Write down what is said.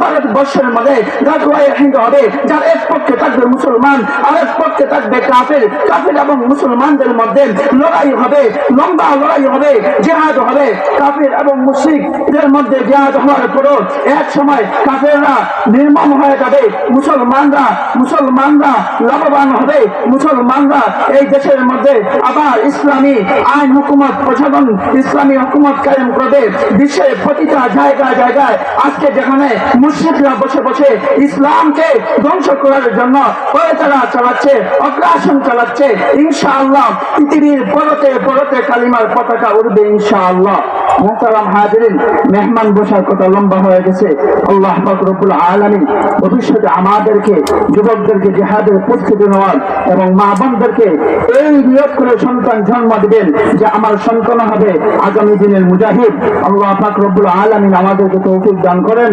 ভারতবর্ষের মধ্যে গাজওয়ায় হিন্দ হবে, যার এক পক্ষে থাকবে মুসলমান, আর এক পক্ষে থাকবে কাফের। কাফের এবং মুসলমানদের মধ্যে লড়াই হবে, লম্বা লড়াই হবে, জেহাদ হবে। কাফের এবং মুশরিকদের মধ্যে জেহাদ হওয়ার পরও এক সময় কাফেররা নির্মম হয়ে যাবে, মুসলমানরা মুসলমানরা লাভবান হবে, মুসলমানরা এই দেশের মধ্যে আবার ইসলামী আইন হুকুমত প্রচলন ইসলামী হুকুমত কায়েম করবে। বিশ্বের প্রতিটা জায়গায় জায়গায় আজকে যেখানে মুসলিমরা বসে বসে ইসলামকে ধ্বংস করার জন্য তারা চালাচ্ছে, অগ্রাসন চালাচ্ছে। ইনশাআল্লাহ পৃথিবীর পরতে পরতে কালিমার পতাকা উঠবে ইনশাআল্লাহ। মোহতারাম হাজরিন, মেহমান বসার কথা লম্বা হয়ে গেছে। আল্লাহ রব্বুল আলমী ভবিষ্যতে আমাদেরকে, যুবকদেরকে, জেহাদের প্রস্তুতি নেওয়ার এবং মা বোনদেরকে এই নিয়োগ করে সন্তান জন্ম দিবেন যে আমার সন্তান হবে আগামী দিনের মুজাহিদ। আল্লাহ পাক আলমিন আমাদেরকে তৌফিক দান করেন।